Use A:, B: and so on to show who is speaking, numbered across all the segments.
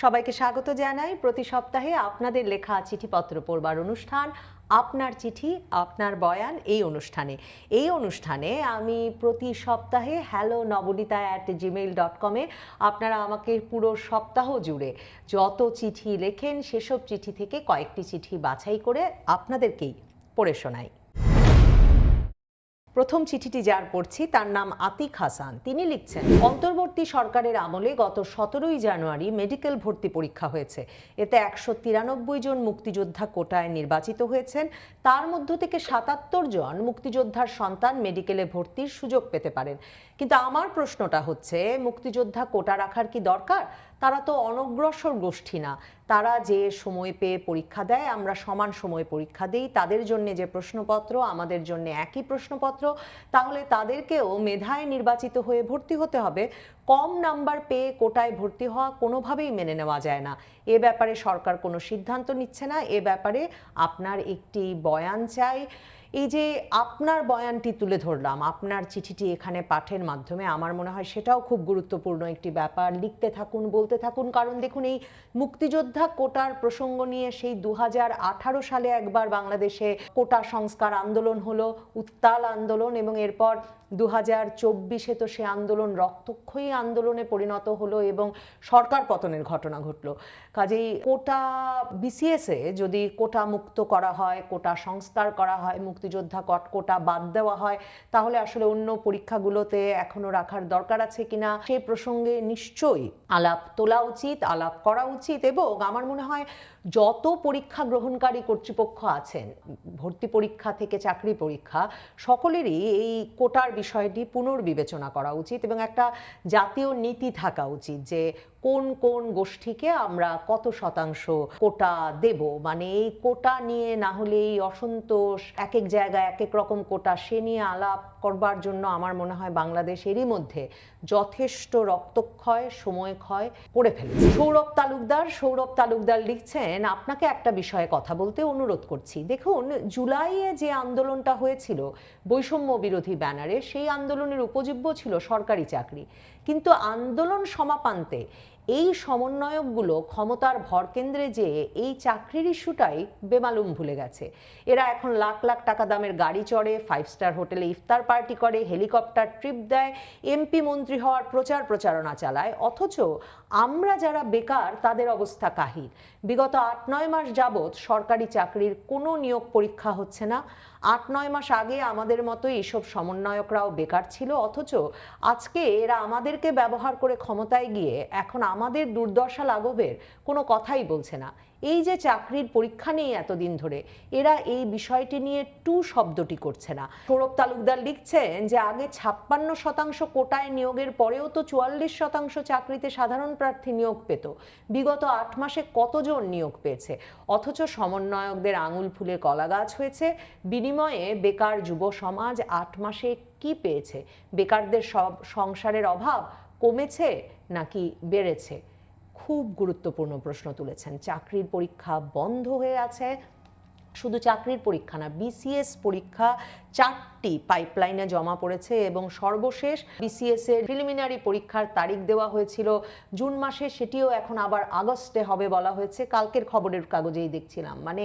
A: সবাইকে স্বাগত জানাই। প্রতি সপ্তাহে আপনাদের লেখা চিঠিপত্র পড়বার অনুষ্ঠান, আপনার চিঠি, আপনার বয়ান এই অনুষ্ঠানে। এই অনুষ্ঠানে আমি প্রতি সপ্তাহে hello Nabanita at Gmail dot কমে আপনারা আমাকে পুরো সপ্তাহ জুড়ে যত চিঠি লেখেন, সেসব চিঠি থেকে কয়েকটি চিঠি বাছাই করে আপনাদেরকেই পড়ে শোনাই। প্রথম চিঠিটি যার পড়ছি, তার নাম আতিক হাসান। তিনি লিখছেন, অন্তর্বর্তী সরকারের আমলে গত সতেরোই জানুয়ারি মেডিকেল ভর্তি পরীক্ষা হয়েছে। এতে একশো তিরানব্বই জন মুক্তিযোদ্ধা কোটায় নির্বাচিত হয়েছেন। তার মধ্য থেকে সাতাত্তর জন মুক্তিযোদ্ধার সন্তান মেডিকেলে ভর্তির সুযোগ পেতে পারেন। কিন্তু আমার প্রশ্নটা হচ্ছে, মুক্তিযোদ্ধা কোটা রাখার কি দরকার? তারা তো অনগ্রসর গোষ্ঠী না। তারা যে সময় পেয়ে পরীক্ষা দেয়, আমরা সমান সময় পরীক্ষা দিই। তাদের জন্য যে প্রশ্নপত্র, আমাদের জন্য একই প্রশ্নপত্র, তাহলে তাদেরকেও মেধায় নির্বাচিত হয়ে ভর্তি হতে হবে। কম নাম্বার পেয়ে কোটায় ভর্তি হওয়া কোনোভাবেই মেনে নেওয়া যায় না। এ ব্যাপারে সরকার কোনো সিদ্ধান্ত নিচ্ছে না। এ ব্যাপারে আপনার একটি বয়ান চাই। এই যে আপনার বয়ানটি তুলে ধরলাম, আপনার চিঠিটি এখানে পাঠের মাধ্যমে, আমার মনে হয় সেটাও খুব গুরুত্বপূর্ণ একটি ব্যাপার। লিখতে থাকুন, বলতে থাকুন, কারণ দেখুন এই মুক্তিযোদ্ধা কোটার প্রসঙ্গ নিয়ে সেই দু হাজার আঠারো সালে একবার বাংলাদেশে কোটা সংস্কার আন্দোলন হলো, উত্তাল আন্দোলন এবং এরপর দু হাজার চব্বিশে তো সে আন্দোলন, রক্তক্ষয়ী আন্দোলনে পরিণত হলো এবং সরকার পতনের ঘটনা ঘটলো। কাজেই কোটা বিসিএসে যদি কোটা মুক্ত করা হয়, কোটা সংস্কার করা হয়, মুক্তিযোদ্ধা কট কোটা বাদ দেওয়া হয়, তাহলে আসলে অন্য পরীক্ষাগুলোতে এখনও রাখার দরকার আছে কিনা সেই প্রসঙ্গে নিশ্চয়ই আলাপ তোলা উচিত, আলাপ করা উচিত এবং আমার মনে হয় যত পরীক্ষা গ্রহণকারী কর্তৃপক্ষ আছেন, ভর্তি পরীক্ষা থেকে চাকরি পরীক্ষা, সকলেরই এই কোটার বিষয়টি পুনর্বিবেচনা করা উচিত এবং একটা জাতীয় নীতি থাকা উচিত যে কোন কোন গোষ্ঠীকে আমরা কত শতাংশ কোটা দেব? মানে এই কোটা নিয়ে না হলে এই অসন্তোষ এক এক জায়গায় এক এক রকম কোটা, সে নিয়ে আলাপ করবার জন্য আমার মনে হয় বাংলাদেশ এরই মধ্যে যথেষ্ট রক্তক্ষয় সময় ক্ষয় করে ফেলেছে। সৌরভ তালুকদার সৌরভ তালুকদার লিখছেন, আপনাকে একটা বিষয়ে কথা বলতে অনুরোধ করছি। দেখুন, জুলাইয়ে যে আন্দোলনটা হয়েছিল, বৈষম্য বিরোধী ব্যানারে, সেই আন্দোলনের উপজীব্য ছিল সরকারি চাকরি। কিন্তু আন্দোলন সমাপান্তে এই সমন্বয়কগুলো ক্ষমতার ভরকেন্দ্রে যে এই চাকরির ইস্যুটাই বেমালুম ভুলে গেছে। এরা এখন লাখ লাখ টাকা দামের গাড়ি চড়ে ফাইভ স্টার হোটেলে ইফতার পার্টি করে হেলিকপ্টার ট্রিপ দেয় এমপি মন্ত্রী হওয়ার প্রচার প্রচারণা চালায়, অথচ আমরা যারা বেকার, তাদের অবস্থা কাহিল। বিগত আট নয় মাস যাবৎ সরকারি চাকরির কোনো নিয়োগ পরীক্ষা হচ্ছে না। আট নয় মাস আগে আমাদের মতো এইসব সমন্বয়করাও বেকার ছিল, অথচ আজকে এরা আমাদেরকে ব্যবহার করে ক্ষমতায় গিয়ে এখন আমাদের দুর্দশা লাঘবের কোনো কথাই বলছে না। এই যে চাকরির পরীক্ষা নেই এতদিন ধরে, এরা এই বিষয়টি নিয়ে টু শব্দটি করছে না। সৌরভ তালুকদার লিখছেন যে আগে ছাপ্পান্ন শতাংশ কোটায় নিয়োগের পরেও তো চুয়াল্লিশ শতাংশ চাকরিতে সাধারণ প্রার্থী নিয়োগ পেত। বিগত আট মাসে কতজন নিয়োগ পেয়েছে? অথচ সমন্বয়কদের আঙুল ফুলে কলা গাছ হয়েছে। বিনিময়ে বেকার যুব সমাজ আট মাসে কি পেয়েছে? বেকারদের সব সংসারের অভাব কমেছে নাকি বেড়েছে? খুব গুরুত্বপূর্ণ প্রশ্ন তুলেছেন। চাকরির পরীক্ষা বন্ধ হয়ে আছে। শুধু চাকরির পরীক্ষা না বিসিএস পরীক্ষা চারটি পাইপলাইনে জমা পড়েছে এবং সর্বশেষ বিসিএস এর প্রিলিমিনারি পরীক্ষার তারিখ দেওয়া হয়েছিল জুন মাসে। সেটিও এখন আবার আগস্টে হবে বলা হয়েছে। কালকের খবরের কাগজেই দেখছিলাম। মানে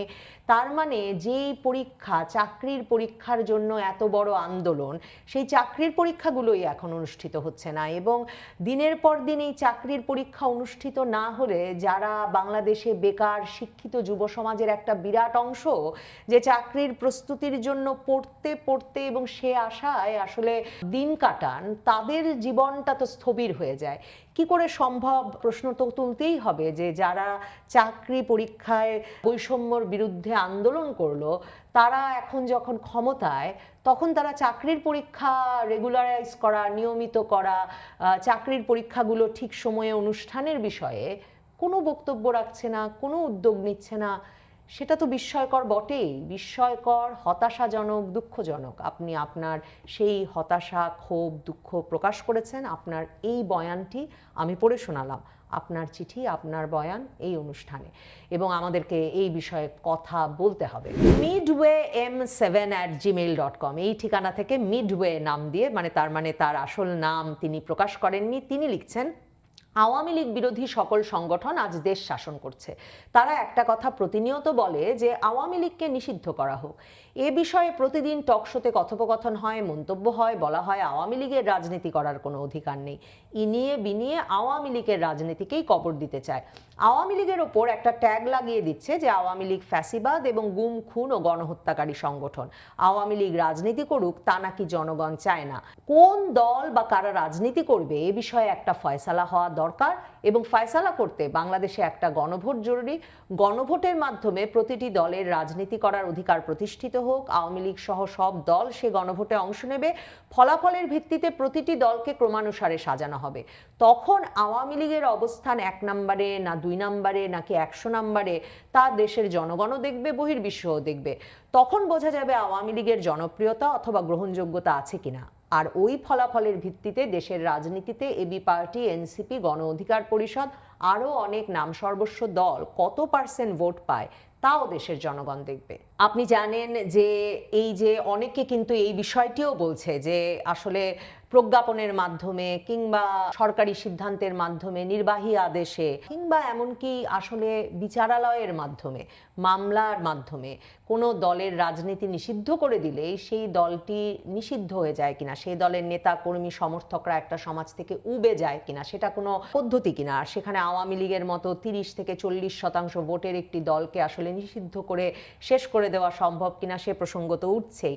A: তার মানে যেই পরীক্ষা, চাকরির পরীক্ষার জন্য এত বড় আন্দোলন, সেই চাকরির পরীক্ষাগুলোই এখন অনুষ্ঠিত হচ্ছে না এবং দিনের পর দিন এই চাকরির পরীক্ষা অনুষ্ঠিত না হলে যারা বাংলাদেশে বেকার, শিক্ষিত যুব সমাজের একটা বিরাট অংশ যে চাকরির প্রস্তুতির জন্য পড়তে পড়তে এবং সে আশায় আসলে দিন কাটান, তাদের জীবনটা তো স্থবির হয়ে যায়। কি করে সম্ভব? প্রশ্ন তো তুলতেই হবে যে যারা চাকরি পরীক্ষায় বৈষম্যর বিরুদ্ধে আন্দোলন করল, তারা এখন যখন ক্ষমতায়, তখন তারা চাকরির পরীক্ষা রেগুলারাইজ করা, নিয়মিত করা চাকরির পরীক্ষাগুলো ঠিক সময়ে অনুষ্ঠানের বিষয়ে কোনো বক্তব্য রাখছে না, কোনো উদ্যোগ নিচ্ছে না। সেটা তো বিস্ময়কর বটেই। বিস্ময়কর, হতাশাজনক, দুঃখজনক। আপনি আপনার সেই হতাশা, ক্ষোভ, দুঃখ প্রকাশ করেছেন। আপনার এই বয়ানটি আমি পড়ে শোনালাম। আপনার চিঠি, আপনার বয়ান এই অনুষ্ঠানে। এবং আমাদেরকে এই বিষয়ে কথা বলতে হবে। Midway M seven at Gmail dot com এই ঠিকানা থেকে মিডওয়ে নাম দিয়ে মানে তার মানে তার আসল নাম তিনি প্রকাশ করেননি, তিনি লিখছেন আওয়ামী লীগ বিরোধী সকল সংগঠন আজ দেশ শাসন করছে। তারা একটা কথা প্রতিনিয়ত বলে যে, আওয়ামী লীগকে নিষিদ্ধ করা হোক। এ বিষয়ে প্রতিদিন টকশোতে কথোপকথন হয়, মন্তব্য হয়, বলা হয় আওয়ামী লীগের রাজনীতি করার কোনো অধিকার নেই। ইনিয়ে বিনিয়ে আওয়ামী লীগের রাজনীতিকেই কবর দিতে চায়। আওয়ামী লীগের ওপর একটা ট্যাগ লাগিয়ে দিচ্ছে যে আওয়ামী লীগ ফ্যাসিবাদ এবং গুম, খুন ও গণহত্যাকারী সংগঠন। আওয়ামী লীগ রাজনীতি করুক, তা নাকি জনগণ চায় না। কোন দল বা কারা রাজনীতি করবে, এ বিষয়ে একটা ফয়সালা হওয়া দরকার। এবং ফয়সালা করতে বাংলাদেশে একটা গণভোট জরুরি। গণভোটের মাধ্যমে প্রতিটি দলের রাজনীতি করার অধিকার প্রতিষ্ঠিত হোক। আওয়ামী লীগ সহ সব দল সে গণভোটে অংশ নেবে। ফলাফলের ভিত্তিতে প্রতিটি দলকে ক্রমানুসারে সাজানো হবে। তখন আওয়ামী লীগের অবস্থান এক নম্বরে না দুই নম্বরে নাকি একশো নম্বরে, তা দেশের জনগণও দেখবে, বহির্বিশ্বও দেখবে। তখন বোঝা যাবে আওয়ামী লীগের জনপ্রিয়তা অথবা গ্রহণযোগ্যতা আছে কিনা। আর ওই ফলাফলের ভিত্তিতে দেশের রাজনীতিতে এবি পার্টি, এনসিপি, গণ অধিকার পরিষদ আরও অনেক নাম সর্বস্ব দল কত পার্সেন্ট ভোট পায় তাও দেশের জনগণ দেখবে। আপনি জানেন যে এই যে অনেকে কিন্তু এই বিষয়টিও বলছে যে আসলে প্রজ্ঞাপনের মাধ্যমে কিংবা সরকারি সিদ্ধান্তের মাধ্যমে, নির্বাহী আদেশে, কিংবা এমনকি আসলে বিচারালয়ের মাধ্যমে, মামলার মাধ্যমে কোনো দলের রাজনীতি নিষিদ্ধ করে দিলেই সেই দলটি নিষিদ্ধ হয়ে যায় কিনা, সেই দলের নেতা, কর্মী, সমর্থকরা একটা সমাজ থেকে উবে যায় কিনা, সেটা কোনো পদ্ধতি কিনা? আর সেখানে আওয়ামী লীগের মতো তিরিশ থেকে চল্লিশ শতাংশ ভোটের একটি দলকে আসলে নিষিদ্ধ করে শেষ করে দেওয়া সম্ভব কিনা সে প্রসঙ্গ তো উঠছেই।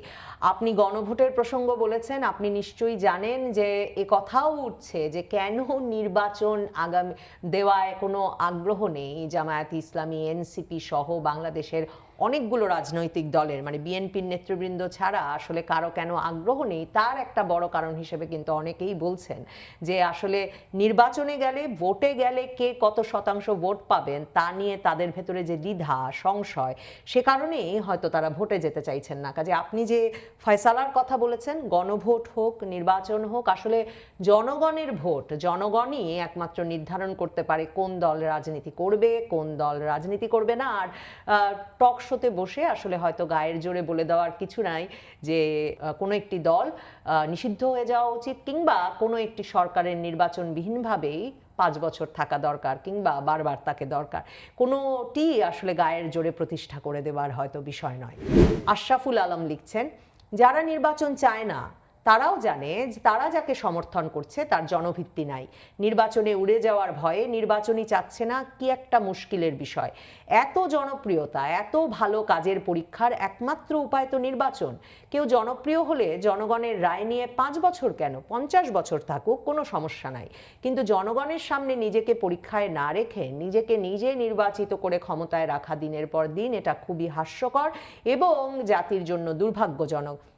A: আপনি গণভোটের প্রসঙ্গ বলেছেন, আপনি নিশ্চয়ই জানেন যে এ কথাও উঠছে যে কেন নির্বাচন আগামী দেওয়ায় কোনো আগ্রহ নেই জামায়াত ইসলামী, এনসিপি সহ বাংলাদেশের অনেকগুলো রাজনৈতিক দলের মানে বিএনপির নেতৃবৃন্দ ছাড়া আসলে কারও কেন আগ্রহ নেই, তার একটা বড় কারণ হিসেবে কিন্তু অনেকেই বলছেন যে আসলে নির্বাচনে গেলে, ভোটে গেলে কে কত শতাংশ ভোট পাবেন তা নিয়ে তাদের ভেতরে যে দ্বিধা, সংশয়, সে কারণেই হয়তো তারা ভোটে যেতে চাইছেন না। কাজে আপনি যে ফয়সালার কথা বলেছেন, গণভোট হোক, নির্বাচন হোক, আসলে জনগণের ভোট, জনগণই একমাত্র নির্ধারণ করতে পারে কোন দল রাজনীতি করবে, কোন দল রাজনীতি করবে না। আর টক শোতে বসে আসলে হয়তো গায়ের জোরে বলে দেওয়ার কিছু নাই যে কোনো একটি দল নিষিদ্ধ হয়ে যাওয়া উচিত কিংবা কোনো একটি সরকারের নির্বাচনবিহীনভাবেই পাঁচ বছর থাকা দরকার কিংবা বারবার তাকে দরকার। কোনোটি আসলে গায়ের জোরে প্রতিষ্ঠা করে দেওয়ার হয়তো বিষয় নয়। আশরাফুল আলম লিখছেন, যারা নির্বাচন চায় না তারাও জানে তারা যাকে সমর্থন করছে তার জনভিত্তি নাই। নির্বাচনে উড়ে যাওয়ার ভয়ে নির্বাচনই চাচ্ছে না কি একটা মুশকিলের বিষয়। এত জনপ্রিয়তা, এত ভালো কাজের পরীক্ষার একমাত্র উপায় তো নির্বাচন। কেউ জনপ্রিয় হলে জনগণের রায় নিয়ে পাঁচ বছর কেন? পঞ্চাশ বছর থাকুক, কোনো সমস্যা নাই। কিন্তু জনগণের সামনে নিজেকে পরীক্ষায় না রেখে নিজেকে নিজে নির্বাচিত করে ক্ষমতায় রাখা দিনের পর দিন এটা খুবই হাস্যকর এবং জাতির জন্য দুর্ভাগ্যজনক।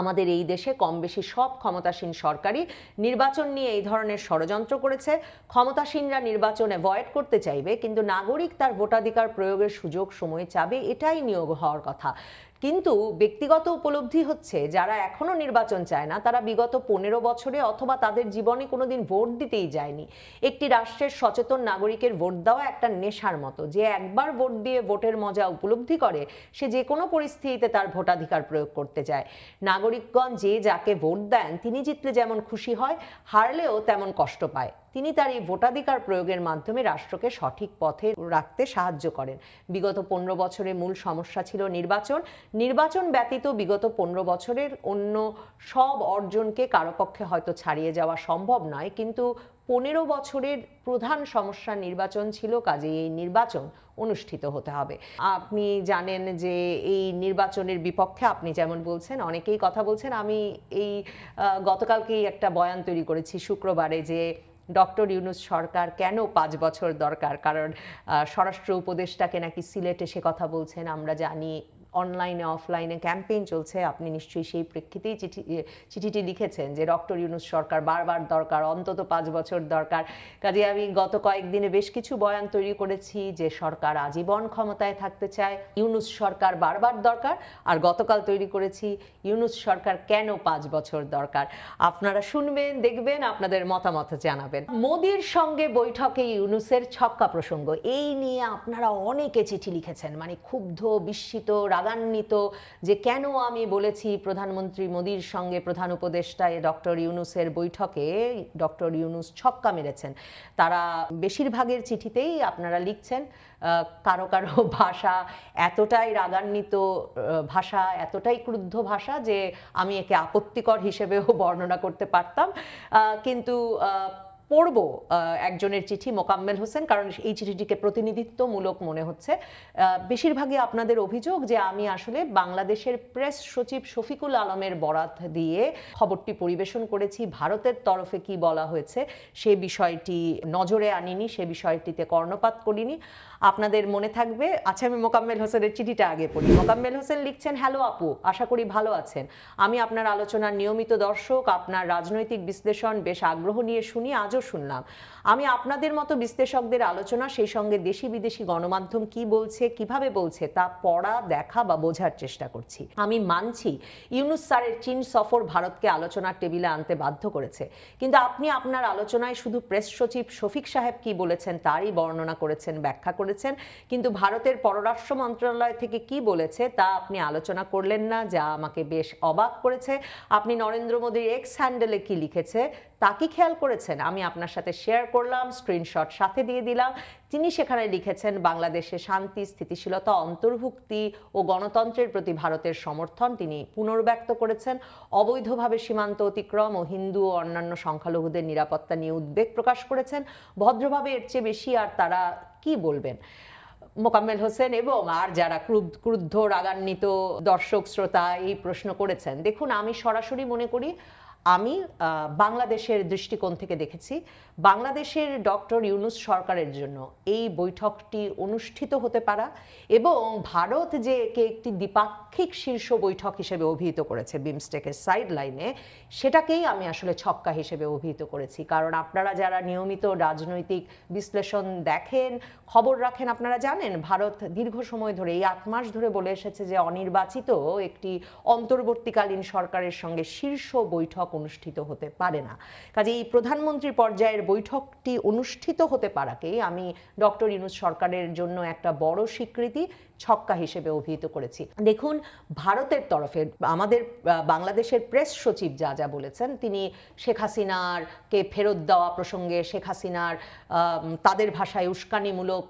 A: আমাদের এই দেশে কম বেশি সব ক্ষমতাসীন সরকারই নির্বাচন নিয়ে এই ধরনের ষড়যন্ত্র করেছে। ক্ষমতাসীনরা নির্বাচন অ্যাভয়েড করতে চাইবে, কিন্তু নাগরিক তার ভোটাধিকার প্রয়োগের সুযোগ সময় চাবে, এটাই নিয়োগ হওয়ার কথা। কিন্তু ব্যক্তিগত উপলব্ধি হচ্ছে, যারা এখনও নির্বাচন চায় না, তারা বিগত পনেরো বছরে অথবা তাদের জীবনে কোনোদিন ভোট দিতেই যায়নি। একটি রাষ্ট্রের সচেতন নাগরিকের ভোট দেওয়া একটা নেশার মতো। যে একবার ভোট দিয়ে ভোটের মজা উপলব্ধি করে, সে যে কোনো পরিস্থিতিতে তার ভোটাধিকার প্রয়োগ করতে চায়। নাগরিকগণ যে যাকে ভোট দেন, তিনি জিতলে যেমন খুশি হয়, হারলেও তেমন কষ্ট পায়। তিনি তার এই ভোটাধিকার প্রয়োগের মাধ্যমে রাষ্ট্রকে সঠিক পথে রাখতে সাহায্য করেন। বিগত পনেরো বছরে মূল সমস্যা ছিল নির্বাচন। নির্বাচন ব্যতীত বিগত পনেরো বছরের অন্য সব অর্জনকে কারও পক্ষে হয়তো ছাড়িয়ে যাওয়া সম্ভব নয়, কিন্তু পনেরো বছরের প্রধান সমস্যা নির্বাচন ছিল কাজে এই নির্বাচন অনুষ্ঠিত হতে হবে। আপনি জানেন যে এই নির্বাচনের বিপক্ষে আপনি যেমন বলছেন, অনেকেই কথা বলছেন, আমি এই গতকালকেই একটা বয়ান তৈরি করেছি শুক্রবারে যে ডক্টর ইউনুস সরকার কেন পাঁচ বছর দরকার? কারণ স্বরাষ্ট্র উপদেষ্টাকে নাকি সিলেটে সে কথা বলছেন, আমরা জানি অনলাইনে অফলাইনে ক্যাম্পেইন চলছে, আপনি নিশ্চয়ই সেই প্রেক্ষিতেই চিঠি চিঠিটি লিখেছেন যে, ডক্টর ইউনুস সরকার বারবার দরকার, অন্তত পাঁচ বছর দরকার। কাজে আমি গত কয়েকদিনে বেশ কিছু বয়ান তৈরি করেছি যে, সরকার আজীবন ক্ষমতায় থাকতে চায়। ইউনুস সরকার বারবার দরকার, আর গতকাল তৈরি করেছি, ইউনুস সরকার কেন পাঁচ বছর দরকার? আপনারা শুনবেন, দেখবেন, আপনাদের মতামত জানাবেন। মোদির সঙ্গে বৈঠকে ইউনুসের ছক্কা প্রসঙ্গ, এই নিয়ে আপনারা অনেকে চিঠি লিখেছেন মানে ক্ষুব্ধ, বিস্মিত, রাগ রাগান্বিত যে কেন আমি বলেছি প্রধানমন্ত্রী মোদীর সঙ্গে প্রধান উপদেষ্টায় ডক্টর ইউনুসের বৈঠকে ডক্টর ইউনুস ছক্কা মেরেছেন। তারা বেশিরভাগের চিঠিতেই আপনারা লিখছেন কারও কারও ভাষা এতটাই রাগান্বিত ভাষা এতটাই ক্রুদ্ধ ভাষা যে আমি একে আপত্তিকর হিসেবেও বর্ণনা করতে পারতাম। কিন্তু পড়ব একজনের চিঠি মোকাম্মেল হোসেন, কারণ এই চিঠিটিকে প্রতিনিধিত্বমূলক মনে হচ্ছে। বেশিরভাগই আপনাদের অভিযোগ যে আমি আসলে বাংলাদেশের প্রেস সচিব শফিকুল আলমের বরাত দিয়ে খবরটি পরিবেশন করেছি, ভারতের তরফে কি বলা হয়েছে সে বিষয়টি নজরে আনিনি, সে বিষয়টিতে কর্ণপাত করিনি। আপনাদের মনে থাকবে আচ্ছা আমি মোকাম্মেল হোসেনের চিঠিটা আগে পড়ি। মোকাম্মেল হোসেন লিখছেন, হ্যালো আপু, আশা করি ভালো আছেন। আমি আপনার আলোচনার নিয়মিত দর্শক, আপনার রাজনৈতিক বিশ্লেষণ বেশ আগ্রহ নিয়ে শুনি, আজও শুনলাম। আমি আপনাদের মতো বিশ্লেষকদের আলোচনা, সেই সঙ্গে দেশি বিদেশি গণমাধ্যম কি বলছে, কীভাবে বলছে, তা পড়া, দেখা বা বোঝার চেষ্টা করছি। আমি মানছি, ইউনুস স্যারের চীন সফর ভারতকে আলোচনার টেবিলে আনতে বাধ্য করেছে। কিন্তু আপনি আপনার আলোচনায় শুধু প্রেস সচিব শফিক সাহেব কি বলেছেন, তারই বর্ণনা করেছেন, ব্যাখ্যা করেছেন, কিন্তু ভারতের পররাষ্ট্র মন্ত্রণালয় থেকে কি বলেছে, তা আপনি আলোচনা করলেন না, যা আমাকে বেশ অবাক করেছে। আপনি নরেন্দ্র মোদীর এক্স হ্যান্ডেলে কি লিখেছে, তা কি খেয়াল করেছেন? আমি আপনার সাথে শেয়ার করলাম স্ক্রিনশট সাথে দিয়ে দিলাম। তিনি সেখানে লিখেছেন, বাংলাদেশে শান্তি, স্থিতিশীলতা, অন্তর্ভুক্তি ও গণতন্ত্রের প্রতি ভারতের সমর্থন তিনি পুনর্ব্যক্ত করেছেন। অবৈধভাবে সীমান্ত অতিক্রম ও হিন্দু ও অন্যান্য সংখ্যালঘুদের নিরাপত্তা নিয়ে উদ্বেগ প্রকাশ করেছেন। ভদ্রভাবে এর চেয়ে বেশি আর তারা কি বলবেন? মোকাম্মেল হোসেন এবং আর যারা ক্রুদ্ধ, রাগান্বিত দর্শক, শ্রোতা এই প্রশ্ন করেছেন, দেখুন, আমি সরাসরি মনে করি আমি বাংলাদেশের দৃষ্টিকোণ থেকে দেখেছি, বাংলাদেশের ডক্টর ইউনুস সরকারের জন্য এই বৈঠকটি অনুষ্ঠিত হতে পারা এবং ভারত যে একে একটি দ্বিপাক্ষিক শীর্ষ বৈঠক হিসেবে অভিহিত করেছে বিমস্টেকের সাইড লাইনে সেটাকেই আমি আসলে ছক্কা হিসেবে অভিহিত করেছি। কারণ আপনারা যারা নিয়মিত রাজনৈতিক বিশ্লেষণ দেখেন, খবর রাখেন, আপনারা জানেন ভারত দীর্ঘ সময় ধরে, এই আট মাস ধরে বলে এসেছে যে অনির্বাচিত একটি অন্তর্বর্তীকালীন সরকারের সঙ্গে শীর্ষ বৈঠক অনুষ্ঠিত হতে পারে না। কাজে এই প্রধানমন্ত্রী পর্যায়ের বৈঠকটি অনুষ্ঠিত হতে পারাকেই আমি ডক্টর ইউনুস সরকারের জন্য একটা বড় স্বীকৃতি ছক্কা হিসেবে অভিহিত করেছি। দেখুন, ভারতের তরফে, আমাদের বাংলাদেশের প্রেস সচিব যা যা বলেছেন, তিনি শেখ হাসিনার কে ফেরত দেওয়া প্রসঙ্গে শেখ হাসিনার তাদের ভাষায় উস্কানিমূলক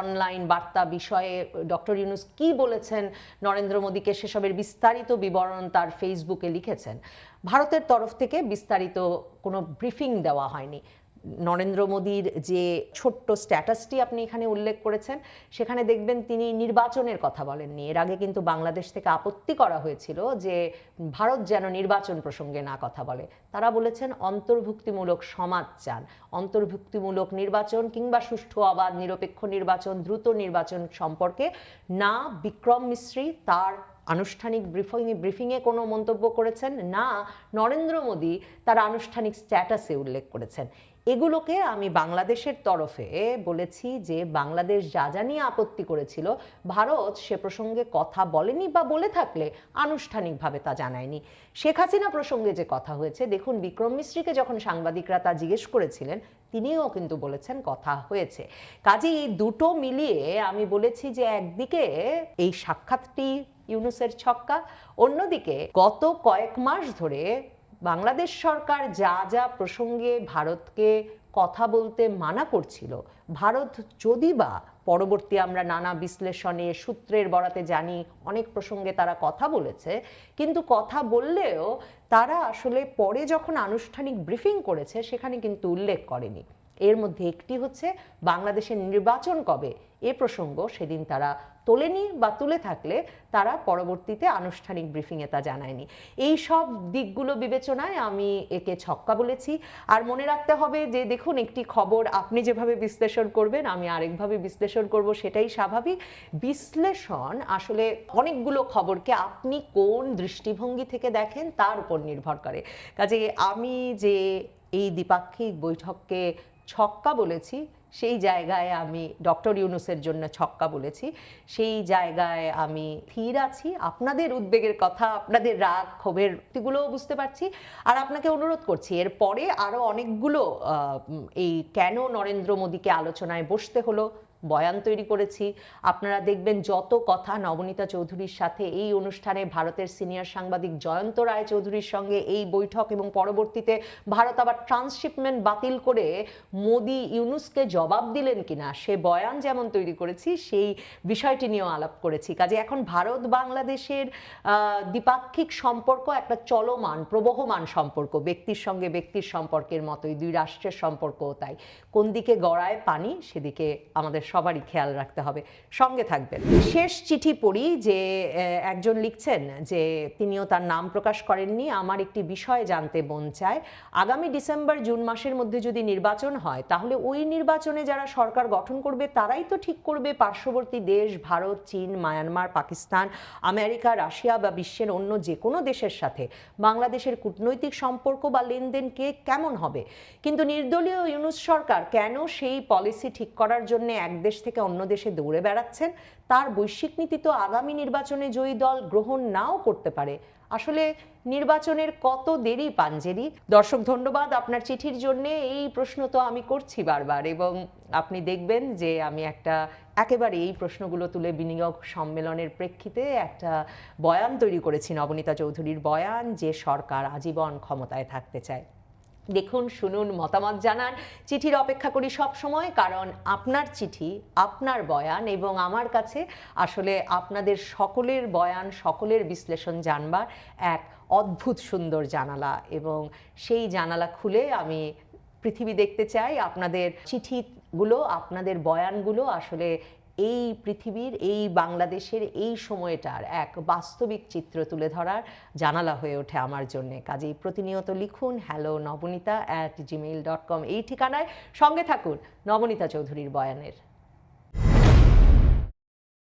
A: অনলাইন বার্তা বিষয়ে ডক্টর ইউনুস কি বলেছেন, নরেন্দ্র মোদীকে সেসবের বিস্তারিত বিবরণ তার ফেসবুকে লিখেছেন। ভারতের তরফ থেকে বিস্তারিত কোনো ব্রিফিং দেওয়া হয়নি। নরেন্দ্র মোদীর যে ছোট্ট স্ট্যাটাসটি আপনি এখানে উল্লেখ করেছেন, সেখানে দেখবেন তিনি নির্বাচনের কথা বলেননি। এর আগে কিন্তু বাংলাদেশ থেকে আপত্তি করা হয়েছিল যে ভারত যেন নির্বাচন প্রসঙ্গে না কথা বলে। তারা বলেছেন অন্তর্ভুক্তিমূলক সমাজ চান। অন্তর্ভুক্তিমূলক নির্বাচন কিংবা সুষ্ঠু, অবাধ, নিরপেক্ষ নির্বাচন, দ্রুত নির্বাচন সম্পর্কে না বিক্রম মিশ্রি তার আনুষ্ঠানিক ব্রিফিং ব্রিফিংয়ে কোনো মন্তব্য করেছেন, না নরেন্দ্র মোদী তার আনুষ্ঠানিক স্ট্যাটাসে উল্লেখ করেছেন। এগুলোকে আমি বাংলাদেশের তরফে বলেছি যে বাংলাদেশ যা যা নিয়ে আপত্তি করেছিল, ভারত সে প্রসঙ্গে কথা বলেনি বা বলে থাকলে আনুষ্ঠানিকভাবে তা জানায়নি। শেখ হাসিনা প্রসঙ্গে যে কথা হয়েছে, দেখুন বিক্রম মিশ্রীকে যখন সাংবাদিকরা তা জিজ্ঞেস করেছিলেন, তিনিও কিন্তু বলেছেন কথা হয়েছে। কাজে এই দুটো মিলিয়ে আমি বলেছি যে একদিকে এই সাক্ষাৎটি ইউনুসের ছক্কা, অন্যদিকে গত কয়েক মাস ধরে বাংলাদেশ সরকার যা যা প্রসঙ্গে ভারতকে কথা বলতে মানা করছিল, ভারত যদি বা পরবর্তী আমরা নানা বিশ্লেষণে সূত্রের বরাতে জানি অনেক প্রসঙ্গে তারা কথা বলেছে, কিন্তু কথা বললেও তারা আসলে পরে যখন আনুষ্ঠানিক ব্রিফিং করেছে সেখানে কিন্তু উল্লেখ করেনি। এর মধ্যে একটি হচ্ছে বাংলাদেশের নির্বাচন কবে? এ প্রসঙ্গ সেদিন তারা তোলেনি বা তুলে থাকলে তারা পরবর্তীতে আনুষ্ঠানিক ব্রিফিংয়ে তা জানায়নি। এই সব দিকগুলো বিবেচনায় আমি একে ছক্কা বলেছি। আর মনে রাখতে হবে যে, দেখুন, একটি খবর আপনি যেভাবে বিশ্লেষণ করবেন, আমি আরেকভাবে বিশ্লেষণ করব, সেটাই স্বাভাবিক। বিশ্লেষণ আসলে অনেকগুলো খবরকে আপনি কোন দৃষ্টিভঙ্গি থেকে দেখেন তার উপর নির্ভর করে। কাজে আমি যে এই দ্বিপাক্ষিক বৈঠককে ছক্কা বলেছি সেই জায়গায় আমি ডক্টর ইউনুসের জন্য ছক্কা বলেছি, সেই জায়গায় আমি স্থির আছি। আপনাদের উদ্বেগের কথা, আপনাদের রাগ, ক্ষোভের দিকগুলোও বুঝতে পারছি। আর আপনাকে অনুরোধ করছি এরপরে আরও অনেকগুলো এই কেন নরেন্দ্র মোদীকে আলোচনায় বসতে হলো বয়ান তৈরি করেছি। আপনারা দেখবেন যত কথা নবনীতা চৌধুরীর সাথে এই অনুষ্ঠানে ভারতের সিনিয়র সাংবাদিক জয়ন্ত রায় চৌধুরীর সঙ্গে এই বৈঠক এবং পরবর্তীতে ভারত আবার ট্রান্সশিপমেন্ট বাতিল করে মোদি ইউনুসকে জবাব দিলেন কিনা, সে বয়ান যেমন তৈরি করেছি, সেই বিষয়টি নিয়েও আলাপ করেছি। কাজে এখন ভারত বাংলাদেশের দ্বিপাক্ষিক সম্পর্ক একটা চলমান, প্রবহমান সম্পর্ক। ব্যক্তির সঙ্গে ব্যক্তির সম্পর্কের মতোই, দুই রাষ্ট্রের সম্পর্কও তাই। কোন দিকে গড়ায় পানি, সেদিকে আমাদের সবারই খেয়াল রাখতে হবে। সঙ্গে থাকবেন। শেষ চিঠি পড়ি যে একজন লিখছেন যে, তিনিও তার নাম প্রকাশ করেননি। আমার একটি বিষয় জানতে মন চায়। আগামী ডিসেম্বর, জুন মাসের মধ্যে যদি নির্বাচন হয়, তাহলে ওই নির্বাচনে যারা সরকার গঠন করবে, তারাই তো ঠিক করবে। পার্শ্ববর্তী দেশ, ভারত, চীন, মায়ানমার, পাকিস্তান, আমেরিকা, রাশিয়া বা বিশ্বের অন্য যে কোনো দেশের সাথে। বাংলাদেশের কূটনৈতিক সম্পর্ক বা লেনদেন কে কেমন হবে? কিন্তু নির্দলীয় ইউনুস সরকার কেন সেই পলিসি ঠিক করার জন্য এক দেশ থেকে অন্য দেশে দৌড়ে বেড়াচ্ছেন। তার বৈশ্বিক নীতি তো আগামী নির্বাচনে জয়ী দল গ্রহণ নাও করতে পারে। আসলে নির্বাচনের কত দেরি পাঞ্জেরি? দর্শক, ধন্যবাদ আপনার চিঠির জন্য। এই প্রশ্ন তো আমি করছি বারবার এবং আপনি দেখবেন যে আমি একটা একেবারে এই প্রশ্নগুলো তুলে বিনিয়োগ সম্মেলনের প্রেক্ষিতে একটা বয়ান তৈরি করেছি। নবনীতা চৌধুরীর বয়ান, যে সরকার আজীবন ক্ষমতায় থাকতে চায়। দেখুন, শুনুন, মতামত জানান। চিঠির অপেক্ষা করি সব সময়, কারণ আপনার চিঠি, আপনার বয়ান এবং আমার কাছে আসলে আপনাদের সকলের বয়ান, সকলের বিশ্লেষণ জানবার এক অদ্ভুত সুন্দর জানালা এবং সেই জানালা খুলে আমি পৃথিবী দেখতে চাই। আপনাদের চিঠিগুলো, আপনাদের বয়ানগুলো আসলে এই পৃথিবীর, এই বাংলাদেশের এই সময়টার এক বাস্তবিক চিত্র তুলে ধরার জানালা হয়ে ওঠে আমার জন্য। কাজেই প্রতিনিয়ত লিখুন hello Nabanita at Gmail dot com এই ঠিকানায় সঙ্গে থাকুন নবনীতা চৌধুরীর বয়ানের।